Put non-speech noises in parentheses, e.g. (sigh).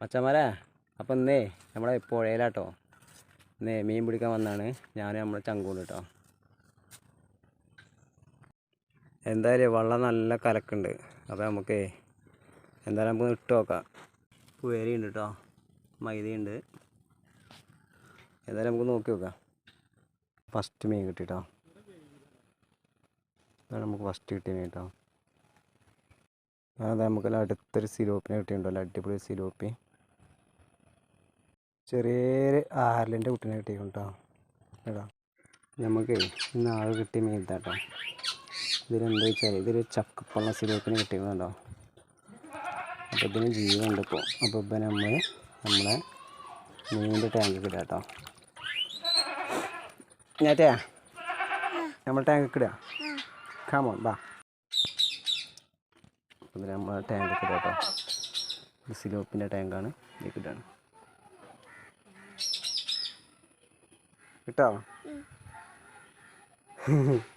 മച്ചന്മാരെ അപ്പം ഇന്നേ നമ്മളെ പുഴയിലാട്ടോ. ഇന്നേ മീൻ പിടിക്കാൻ വന്നാണ്. ഞാൻ നമ്മളെ ചങ്കൂണ് കേട്ടോ എന്തായാലും വെള്ളം നല്ല കലക്കുണ്ട്. അപ്പോൾ നമുക്ക് എന്തായാലും നമുക്ക് ഇട്ട് നോക്കാം. പുയരിയുണ്ട് കേട്ടോ മൈദയുണ്ട്. എന്തായാലും നമുക്ക് നോക്കി നോക്കാം. ഫസ്റ്റ് മീൻ കിട്ടി കേട്ടോ ഇതാണ് നമുക്ക് ഫസ്റ്റ് കിട്ടിയ മീൻ കേട്ടോ അതെ നമുക്ക് അടുത്തൊരു സിലോപ്പിനെ കിട്ടിയിട്ടുണ്ടല്ലോ. അടിപൊളി സിലോപ്പി. ചെറിയൊരു ആരലിന്റെ കുട്ടീനെ കിട്ടിയിട്ടുണ്ട് കേട്ടോ കേട്ടോ നമുക്ക് ഇന്ന് ആൾ കിട്ടിയ മീൻ ഇതാട്ടോ ഇതിലെന്താ വെച്ചാൽ ഇതൊരു ചക്കപ്പള്ള സിലോക്കിന് കിട്ടിയിട്ടുണ്ടോ അപ്പോൾ ഇതിന് ജീവനുണ്ട് ഇപ്പോൾ അപ്പോൾ ഇപ്പം നമ്മൾ നമ്മളെ മീനിന്റെ ടാങ്കിൽ ഇടുക കേട്ടോ ഞാറ്റേ നമ്മൾ ടാങ്കിൽ ഇടുക കാമോൺ ബാ ഇതിൽ നമ്മൾ ടാങ്ക് ഇടുക കേട്ടോ സിലോപ്പിന്റെ ടാങ്കാണ്. ഇതിൽ ഇടാണ്. കിട്ടോ (laughs)